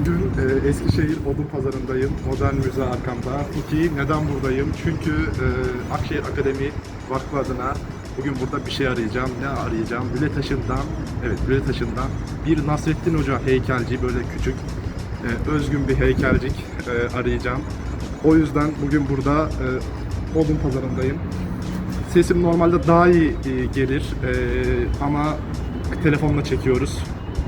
bugün e, Eskişehir Odun Pazarı'ndayım. Modern Müze arkamda. Peki neden buradayım? Çünkü e, Akşehir Akademi Vakfı adına bugün burada bir şey arayacağım. Ne arayacağım? Bületaşı'ndan, evet Bületaşı'ndan bir Nasrettin Hoca heykelci böyle küçük, e, özgün bir heykelcik e, arayacağım. O yüzden bugün burada e, Odun Pazarı'ndayım. Sesim normalde daha iyi e, gelir e, ama telefonla çekiyoruz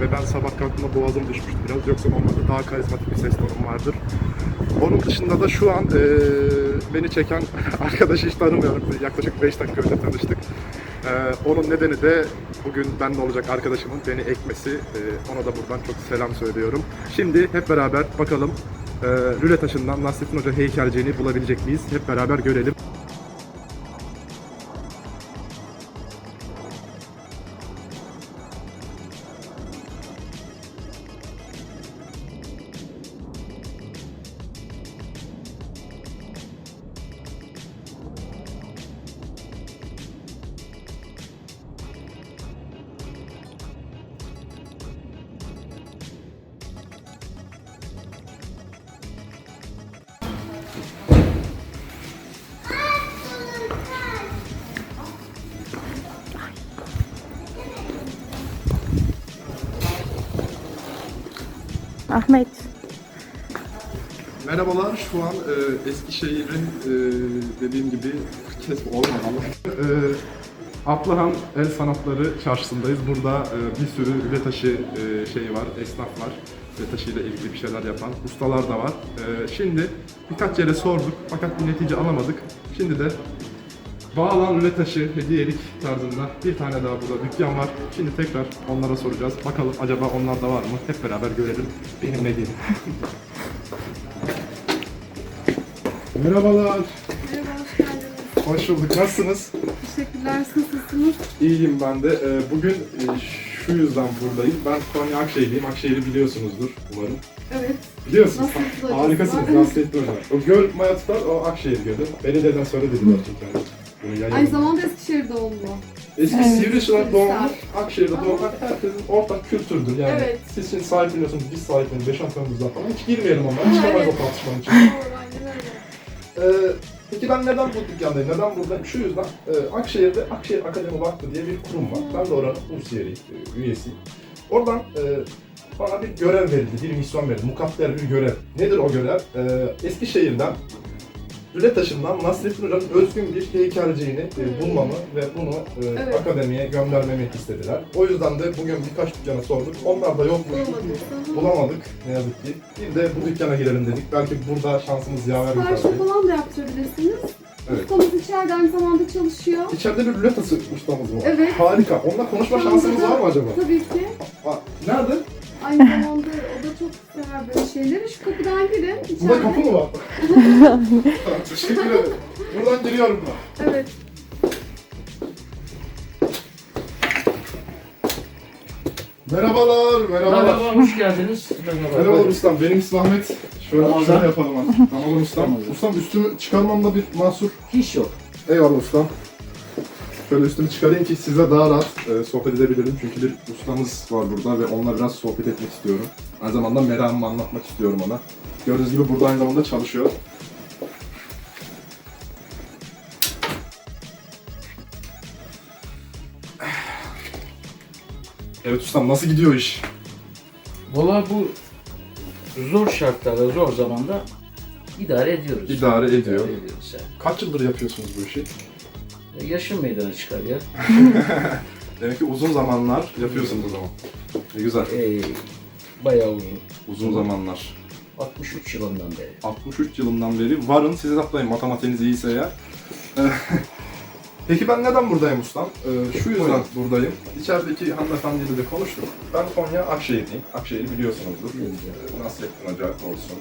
ve ben sabah kalktığımda boğazım düşmüştü biraz yoksa normalde daha karizmatik bir ses tonum vardır. Onun dışında da şu an e, beni çeken arkadaşı hiç tanımıyorum. Yaklaşık 5 dakika önce tanıştık. E, onun nedeni de bugün bende olacak arkadaşımın beni ekmesi. E, ona da buradan çok selam söylüyorum. Şimdi hep beraber bakalım e, Lüle Taşı'ndan Nasrettin Hoca heykelciğini bulabilecek miyiz? Hep beraber görelim. Ahmet. Merhabalar, şu an e, Eskişehir'in e, dediğim gibi kes olmamalı. E, Ablahan El Sanatları Çarşısı'ndayız. Burada e, bir sürü üle taşı e, şeyi var, esnaf var. Üle taşıyla ilgili bir şeyler yapan ustalar da var. E, şimdi birkaç yere sorduk fakat bir netice alamadık. Şimdi de Bağlan üle taşı hediyelik tarzında bir tane daha burada dükkan var. Şimdi tekrar onlara soracağız. Bakalım acaba onlarda var mı? Hep beraber görelim. Benim ne diyeyim. Merhabalar. Merhaba, hoş geldiniz. Hoş bulduk. Nasılsınız? Teşekkürler, siz nasılsınız? İyiyim ben de. Ee, Bugün e, şu yüzden buradayım. Ben Konya Akşehirliyim. Akşehir'i biliyorsunuzdur umarım. Evet. Biliyorsunuz. Harikasınız. Evet. Nasrettin Hoca. O göl Mayatılar o Akşehir Gölü. Beni deden söylediler çünkü. Bunu. Aynı zamanda Eskişehir doğumlu. Eski Evet. Sivrisinek doğumlu. Akşehir'de doğmak herkesin ortak kültürdür. Yani Evet. siz şimdi sahipleniyorsunuz, biz sahipleniyoruz. Beş Antalya'mızda falan. Hiç girmeyelim ama. Çıkamayız Evet. o tartışmanın için. Doğru, aynen öyle. Ee, peki ben neden bu dükkandayım? Neden buradayım? Şu yüzden e, Akşehir'de Akşehir Akademi Vakfı diye bir kurum var. Ben de oranın Ursiyeri e, üyesiyim. Oradan e, bana bir görev verildi, bir misyon verildi. Mukadder bir görev. Nedir o görev? E, Eskişehir'den Lületaşı'ndan Nasrettin Hoca'nın özgün bir heykelciğini e, bulmamı ve bunu e, Evet. akademiye göndermemi istediler. O yüzden de bugün birkaç dükkana sorduk. Onlar da yokmuş. Bulamadıysa. Bulamadık ne yazık ki. Bir de bu dükkana girelim dedik. Belki burada şansımız yaver gider Siparişi diye. falan da yaptırabilirsiniz. Evet. Ustamız içeride aynı zamanda çalışıyor. İçeride bir lületası ustamız var. Evet. Harika. Onunla konuşma şansımız var mı acaba? Tabii ki. Aa, nerede? Aynı zamanda çok sever böyle şeyleri. Şu kapıdan girin. İçeride. Burada kapı mı var? Tamam, Teşekkür ederim. Buradan giriyorum ben. Evet. Merhabalar, merhabalar. Merhaba, hoş geldiniz. Merhabalar ustam. Benim ismim Ahmet. Şöyle Ramazan. şöyle yapalım artık. Ramazan ustam. Ramazan. Ustam üstümü çıkarmamda bir mahsur. Hiç yok. Eyvallah ustam. Şöyle üstümü çıkarayım ki size daha rahat e, sohbet edebilirim. Çünkü bir ustamız var burada ve onunla biraz sohbet etmek istiyorum. Aynı zamanda meramımı anlatmak istiyorum ona. Gördüğünüz gibi burada aynı zamanda çalışıyor. Evet ustam nasıl gidiyor iş? Valla bu zor şartlarda, zor zamanda idare ediyoruz. İdare ediyor. İdare ediyoruz yani. Kaç yıldır yapıyorsunuz bu işi? E, Yaşın meydana çıkar ya. Demek ki uzun zamanlar yapıyorsunuz o zaman. Ne güzel. E, bayağı uzun. Uzun zamanlar. 63 yılından beri. 63 yılından beri varın. Siz hesaplayın matematiğiniz iyiyse. Ee, Peki ben neden buradayım ustam? Ee, şu yüzden buradayım. İçerideki hanımefendiyle de konuştuk. Ben Konya Akşehir'liyim. Akşehir'i biliyorsunuzdur. Ee, Nasrettin Hoca olsun.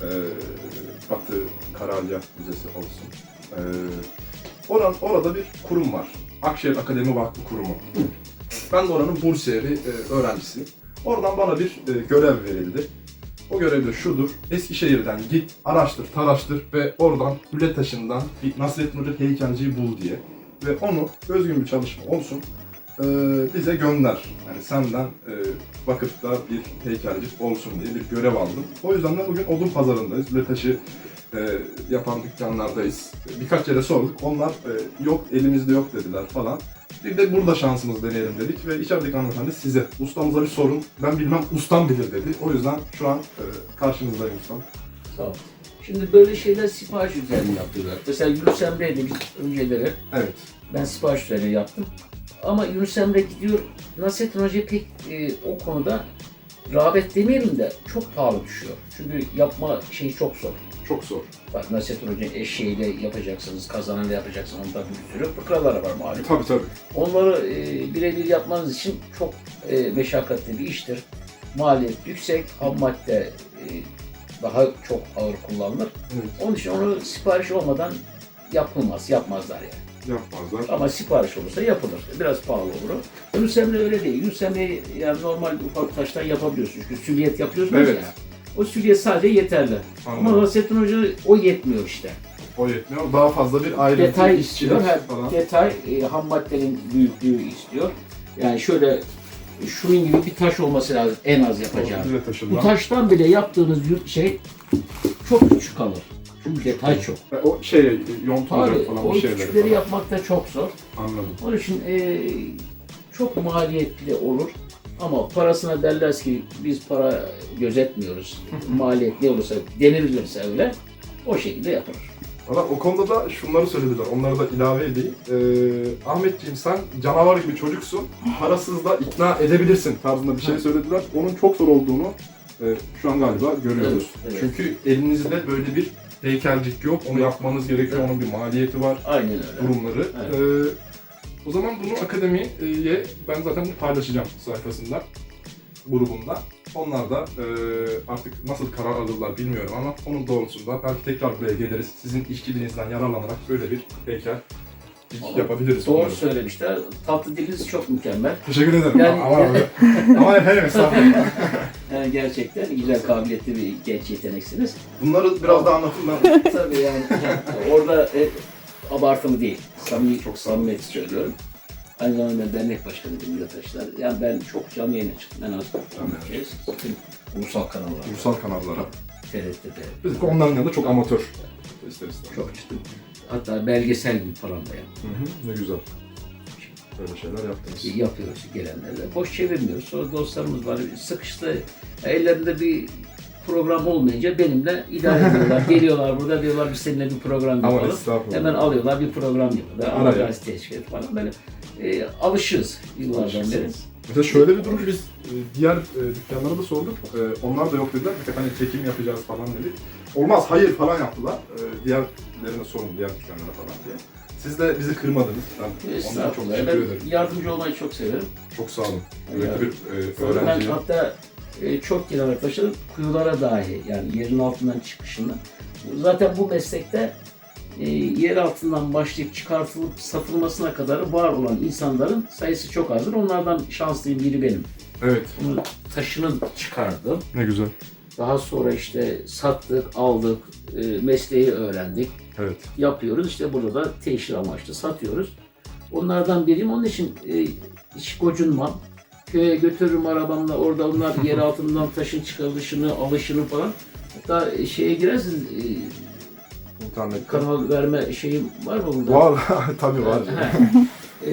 Ee, Batı Karalya Müzesi olsun. Ee, oran, orada bir kurum var. Akşehir Akademi Vakfı Kurumu. Ben de oranın Bursiyeri e, öğrencisiyim. Oradan bana bir e, görev verildi. O görev de şudur. Eskişehir'den git, araştır, taraştır ve oradan Hüle Taşı'ndan bir Nasrettin Hoca heykelciyi bul diye. Ve onu özgün bir çalışma olsun. E, bize gönder. Yani senden e, vakıfta bir heykelcik olsun diye bir görev aldım. O yüzden de bugün odun pazarındayız. Lületaşı e, yapan dükkanlardayız. Birkaç yere sorduk. Onlar e, yok elimizde yok dediler falan. Bir de burada şansımız deneyelim dedik ve içerideki hanımefendi size. Ustamıza bir sorun. Ben bilmem ustam bilir dedi. O yüzden şu an e, karşınızdayım ustam. Sağ ol. Şimdi böyle şeyler sipariş üzerine yapıyorlar. Mesela Yunus Emre'ydi biz önceleri. Evet. Ben sipariş üzerine yaptım. Ama Yunus Emre gidiyor. Nasrettin Hoca pek e, o konuda rağbet demeyelim de çok pahalı düşüyor. Çünkü yapma şeyi çok zor. Çok zor. Bak Nasrettin Hoca'nın eşeğiyle yapacaksınız, kazanıyla yapacaksınız. Onda bir sürü fıkraları var malum. Tabii tabii. Onları e, birebir yapmanız için çok e, meşakkatli bir iştir. Maliyet yüksek, ham madde e, daha çok ağır kullanılır. Evet. Onun için onu sipariş olmadan yapılmaz, yapmazlar yani. Yapmazlar. Ama sipariş olursa yapılır. Biraz pahalı olur. Yunus Emre öyle değil. Yunus yani normal ufak taştan yapabiliyorsun. Çünkü süliyet yapıyorsunuz Evet. ya. O süliyet sadece yeterli. Ama Anladım. Nasrettin Hoca o yetmiyor işte. O yetmiyor. Daha fazla bir ayrıntı, Detay istiyor. Her falan. detay e, ham maddenin büyüklüğü istiyor. Yani şöyle şunun gibi bir taş olması lazım en az yapacağınız. Bize Bu taştan bile yaptığınız yurt şey çok küçük kalır. Çünkü detay çok. O şey, yontulacak Abi, falan o bir şeyleri küçükleri falan. yapmak da çok zor. Anladım. Onun için e, çok maliyetli olur. Ama parasına derler ki biz para gözetmiyoruz. Maliyet ne olursa denilirse öyle o şekilde yapılır. Valla o konuda da şunları söylediler. Onları da ilave edeyim. Ee, Ahmetciğim sen canavar gibi çocuksun. Parasız da ikna edebilirsin tarzında bir şey söylediler. Onun çok zor olduğunu e, şu an galiba görüyoruz. Evet, evet. Çünkü elinizde böyle bir heykelcik yok. Onu yapmanız gerekiyor. Onun bir maliyeti var. Aynen öyle. durumları. Evet. Ee, o zaman bunu akademiye ben zaten paylaşacağım sayfasında, grubunda. Onlar da e, artık nasıl karar alırlar bilmiyorum ama onun doğrultusunda belki tekrar buraya geliriz. Sizin işçiliğinizden yararlanarak böyle bir heykel yapabiliriz. Doğru umarım. söylemişler. Tatlı diliniz çok mükemmel. Teşekkür ederim. Yani- ama, ama efendim estağfurullah. Yani gerçekten güzel kabiliyetli bir genç yeteneksiniz. Bunları biraz daha anlatın ben. Tabii yani orada e, abartılı değil. Samimi, çok samimiyet söylüyorum. Aynı zamanda ben dernek başkanıyım Yataşlar. Yani ben çok canlı yayına çıktım. En az 10 kez. Bütün ulusal kanallarda. Ulusal kanallara. TRT'de Biz onların yanında çok amatör isteriz. çok çıktım. Hatta belgesel gibi falan da yaptım. Hı hı, ne güzel. Böyle şeyler yaptınız. yapıyoruz gelenlerle. Boş çevirmiyoruz. Sonra dostlarımız var. Sıkıştı. Ellerinde bir program olmayınca benimle idare ediyorlar. Geliyorlar burada diyorlar biz seninle bir program yapalım. Hemen alıyorlar bir program yapıyorlar. Ana gazete teşkil falan böyle e, alışığız yıllardan beri. Mesela şöyle bir durum biz e, diğer e, dükkanlara da sorduk. E, onlar da yok dediler. Bir tek hani çekim yapacağız falan dedik. Olmaz hayır falan yaptılar. E, diğerlerine sorun diğer dükkanlara falan diye. Siz de bizi kırmadınız. Ben ondan çok teşekkür ederim. Ben yardımcı olmayı çok severim. Çok sağ olun. Öyle bir e, ben hatta e, çok gelen arkadaşlarım kuyulara dahi yani yerin altından çıkışında. Zaten bu meslekte e, yer altından başlayıp çıkartılıp satılmasına kadar var olan insanların sayısı çok azdır. Onlardan şanslıyım biri benim. Evet. Bunu taşını çıkardım. Ne güzel. Daha sonra işte sattık, aldık, e, mesleği öğrendik, Evet. yapıyoruz. İşte burada da teşhir amaçlı satıyoruz. Onlardan biriyim. Onun için e, hiç gocunmam. Köye götürürüm arabamla. Orada onlar yer altından taşın çıkarılışını, alışını falan. Hatta e, şeye girersiniz. E, İnternette. kanal verme şeyim var mı burada? Var. Tabii var. Ha.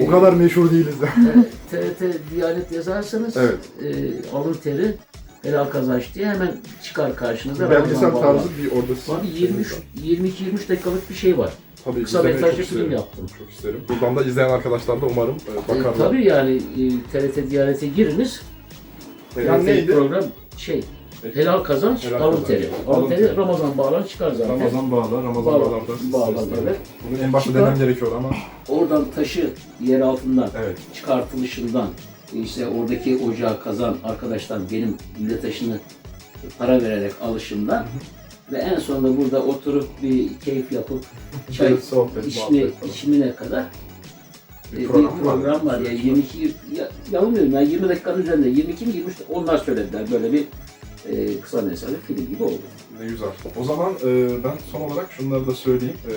o kadar meşhur değiliz de. E, TRT Diyanet yazarsanız Evet. e, alın teri helal kazanç diye hemen çıkar karşınıza. Belgesel Ramazan Bağlar. tarzı bir orada. Abi 23 22-23 dakikalık bir şey var. Tabii Kısa izlemeyi metrajlı çok film isterim. yaptım. Çok isterim. Buradan da izleyen arkadaşlar da umarım e, E, bakarlar. tabii yani e, TRT Diyanet'e giriniz. Yani TRT neydi? program şey helal kazanç, Helal alın kazanç, teri. alın Alın teri teri. Ramazan bağlar çıkar zaten. Ramazan bağlar, Ramazan Bağlar, bağlarda. bağlar, sesleri. evet. Bunu en başta Çıkar. demem gerekiyor ama. Oradan taşı yer altından Evet. çıkartılışından işte oradaki ocağı kazan arkadaştan benim millet taşını para vererek alışımdan ve en sonunda burada oturup bir keyif yapıp çay Bir sohbet, içme, içimine kadar Bir bir program program, var. program var. Yani 22 ya, yanılmıyorum yani 20 dakikanın üzerinde 22 mi 23 onlar söylediler böyle bir e, kısa mesafe film gibi oldu. Ne güzel. O zaman e, ben son olarak şunları da söyleyeyim. E,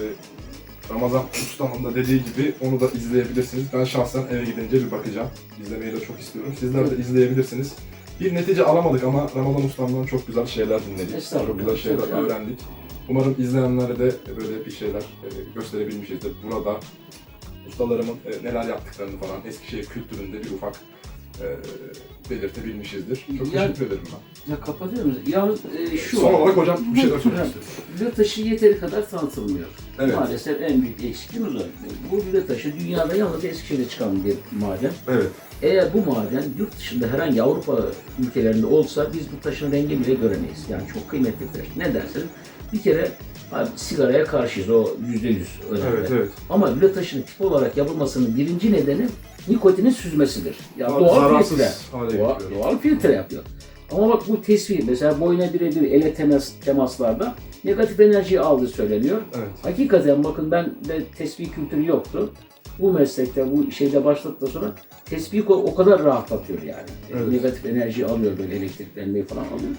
Ramazan Usta'nın da dediği gibi onu da izleyebilirsiniz. Ben şahsen eve gidince bir bakacağım. İzlemeyi de çok istiyorum. Sizler de izleyebilirsiniz. Bir netice alamadık ama Ramazan Ustam'dan çok güzel şeyler dinledik. Çok güzel şeyler öğrendik. Umarım izleyenlere de böyle bir şeyler e, gösterebilmişizdir. Burada ustalarımın e, neler yaptıklarını falan Eskişehir kültüründe bir ufak e, belirtebilmişizdir. Çok Yani- teşekkür ederim ben. Ya kapatıyor muyuz? Yalnız e, şu Son olarak hocam bir şeyler söylemek istiyorum. Lüle taşı yeteri kadar tanıtılmıyor. Evet. Maalesef en büyük eksikliğimiz o. Bu lüle taşı dünyada yalnız Eskişehir'de çıkan bir maden. Evet. Eğer bu maden yurt dışında herhangi Avrupa ülkelerinde olsa biz bu taşın rengi bile göremeyiz. Yani çok kıymetli bir taş. Ne dersiniz? Bir kere abi, sigaraya karşıyız o yüzde yüz önemli. Evet, evet. Ama lüle taşının tip olarak yapılmasının birinci nedeni nikotinin süzmesidir. Ya Doğal, filtre. getiriyor. doğal filtre yapıyor. Ama bak bu tesvir mesela boyuna birebir ele temas, temaslarda negatif enerjiyi aldığı söyleniyor. Evet. Hakikaten bakın ben de tesbih kültürü yoktu. Bu meslekte, bu şeyde başladıktan sonra tesbih o, o kadar rahatlatıyor yani. Evet. Negatif enerji alıyor böyle elektriklenmeyi falan alıyor.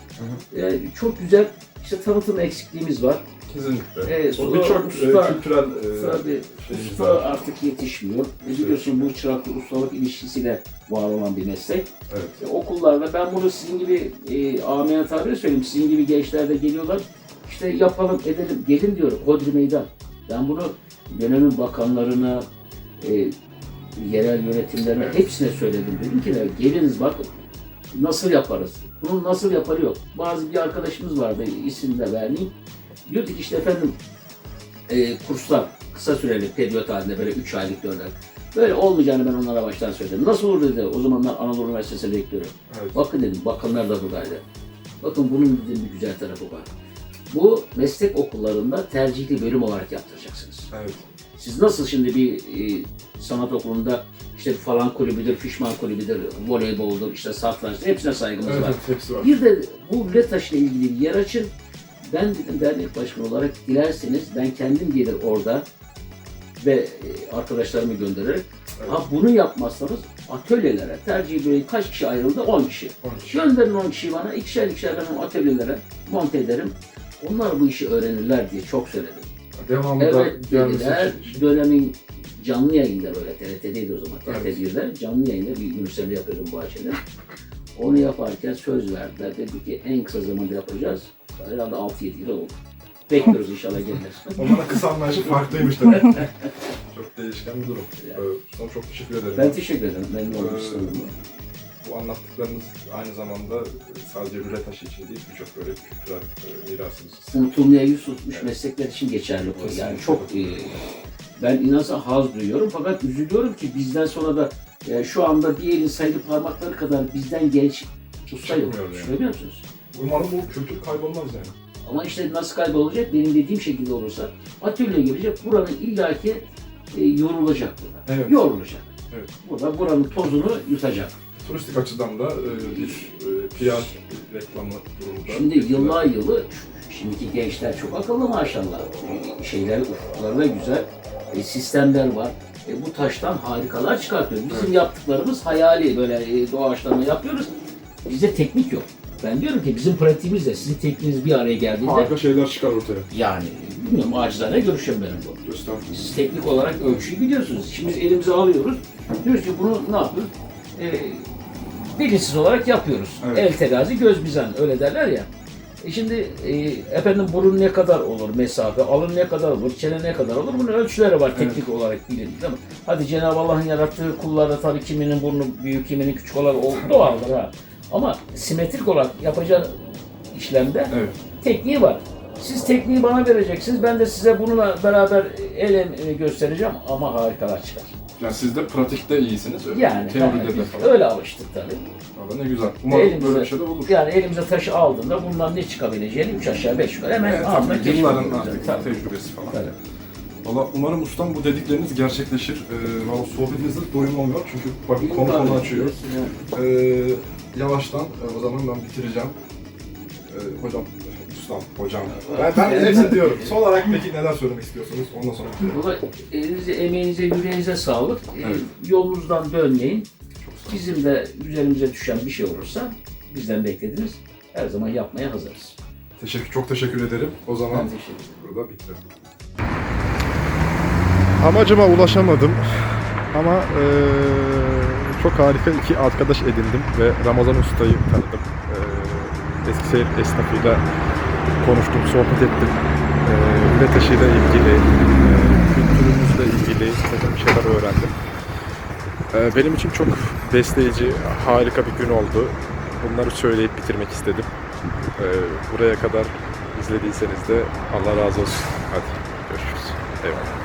Ee, çok güzel işte tanıtım eksikliğimiz var. Kesinlikle. Ee, o sonra birçok e, kültürel e, Tabii şeyimiz usta var. artık yetişmiyor. E, Biliyorsun bu çıraklı ustalık ilişkisiyle var olan bir meslek. Evet. E, okullarda ben bunu sizin gibi e, amiyane tabiri söyleyeyim. Sizin gibi gençler de geliyorlar. İşte yapalım edelim. Gelin diyor Hodri Meydan. Ben bunu dönemin bakanlarına, e, yerel yönetimlerine hepsine söyledim. Dedim ki geliniz bakın nasıl yaparız. Bunun nasıl yaparı yok. Bazı bir arkadaşımız vardı isim de vermeyeyim. Diyordu ki işte efendim e, kurslar kısa süreli periyot halinde böyle 3 aylık 4 aylık. Böyle olmayacağını ben onlara baştan söyledim. Nasıl olur dedi. O zamanlar Anadolu Üniversitesi'ne bekliyorum. Evet. Bakın dedim bakanlar da buradaydı. Bakın bunun dedim bir güzel tarafı var. Bu meslek okullarında tercihli bölüm olarak yaptıracaksınız. Evet. Siz nasıl şimdi bir e, sanat okulunda işte falan kulübüdür, fişman kulübüdür, voleyboldur, işte satrançtır hepsine saygımız Evet, var. evet, hepsi var. Bir de bu LETAŞ ile ilgili bir yer açın. Ben dedim dernek başkanı olarak dilerseniz ben kendim gelir orada ve e, arkadaşlarımı göndererek Evet. ha bunu yapmazsanız atölyelere tercih böyle kaç kişi ayrıldı? 10 kişi. Onun için. Gönderin 10 kişiyi bana ikişer ikişer ben atölyelere monte ederim. Onlar bu işi öğrenirler diye çok söyledim. Devamında Evet gelmesi dediler. için. Dönemin canlı yayında böyle TRT'deydi o zaman. Evet. TRT1'de canlı yayında bir üniversitede yapıyordum bu açıda. Onu yaparken söz verdiler. Dedi ki en kısa zamanda yapacağız. Herhalde 6-7 yıl oldu. Bekliyoruz inşallah gelir. Onların kısa anlayışı farklıymış demek. çok değişken bir durum. Ya. Evet, sana çok teşekkür ederim. ben teşekkür ederim. Memnun oldum. Ee, istedim. Bu anlattıklarınız aynı zamanda sadece rüle taşı için değil, birçok böyle kültürel e, mirasımız. unutulmaya yüz tutmuş meslekler için geçerli bu. Kesinlikle. Yani çok e, ben inansa haz duyuyorum fakat üzülüyorum ki bizden sonra da e, şu anda bir elin sayılı parmakları kadar bizden genç usta yok. Yani. Düşünebiliyor musunuz? Umarım bu kültür kaybolmaz yani. Ama işte nasıl kaybolacak? Benim dediğim şekilde olursa atölye gelecek. Buranın illaki e, yorulacak burada. Evet. Yorulacak. Evet. Burada buranın tozunu yutacak. Turistik açıdan da e, bir e, PR reklamı durumunda. Şimdi yıllar yılı şimdiki gençler çok akıllı maşallah. E, Şeyler, ufukları da güzel. E, sistemler var. E, bu taştan harikalar çıkartıyor. Bizim yaptıklarımız hayali böyle e, doğaçlama yapıyoruz. Bizde teknik yok. Ben diyorum ki bizim pratiğimizle sizin tekniğiniz bir araya geldiğinde Harika şeyler çıkar ortaya. yani bilmiyorum acizane görüşüm benim bu. Estağfurullah. Siz teknik olarak ölçüyü biliyorsunuz. Şimdi biz elimize alıyoruz. Diyoruz ki bunu ne yapıyoruz? Ee, bilinçsiz olarak yapıyoruz. Evet. El terazi, göz mizan öyle derler ya. E şimdi e, efendim burun ne kadar olur mesafe, alın ne kadar olur, çene ne kadar olur bunun ölçüleri var teknik olarak bilin değil mi? Hadi Cenab-ı Allah'ın yarattığı kullarda tabii kiminin burnu büyük, kiminin küçük olan o doğaldır ha. Ama simetrik olarak yapacağı işlemde Evet. tekniği var. Siz tekniği bana vereceksiniz. Ben de size bununla beraber el göstereceğim ama harikalar çıkar. Yani siz de pratikte iyisiniz. öyle. Yani Teoride yani de falan. öyle alıştık tabii. Valla ne güzel. Umarım Elimize- böyle bir şey de olur. Yani elimize taşı aldığında bundan ne çıkabileceğini üç aşağı beş yukarı hemen Evet, anında tabii, yılların artık Tabii. tecrübesi falan. Tabii. Valla umarım ustam bu dedikleriniz gerçekleşir. Ee, Valla sohbetinizde doyum olmuyor çünkü bakın konu konu açıyor. Ee, yavaştan e, o zaman ben bitireceğim. Ee, hocam, ustam, hocam. Ben, ben hepsini diyorum. Son olarak peki neler söylemek istiyorsunuz? Ondan sonra. Valla elinize, emeğinize, yüreğinize sağlık. Ee, Evet. Yolunuzdan dönmeyin. Bizim de üzerimize düşen bir şey olursa bizden beklediniz. Her zaman yapmaya hazırız. Teşekkür, çok teşekkür ederim. O zaman burada bitirelim. amacıma ulaşamadım ama eee, çok harika iki arkadaş edindim ve Ramazan Usta'yı tanıdım. Eee Eskişehir esnafıyla konuştum, sohbet ettim. Eee Üre taşıyla ilgili, kültürümüzle ilgili takım şeyler öğrendim. Eee, benim için çok besleyici, harika bir gün oldu. Bunları söyleyip bitirmek istedim. Eee, buraya kadar izlediyseniz de Allah razı olsun. Hadi görüşürüz. Eyvallah.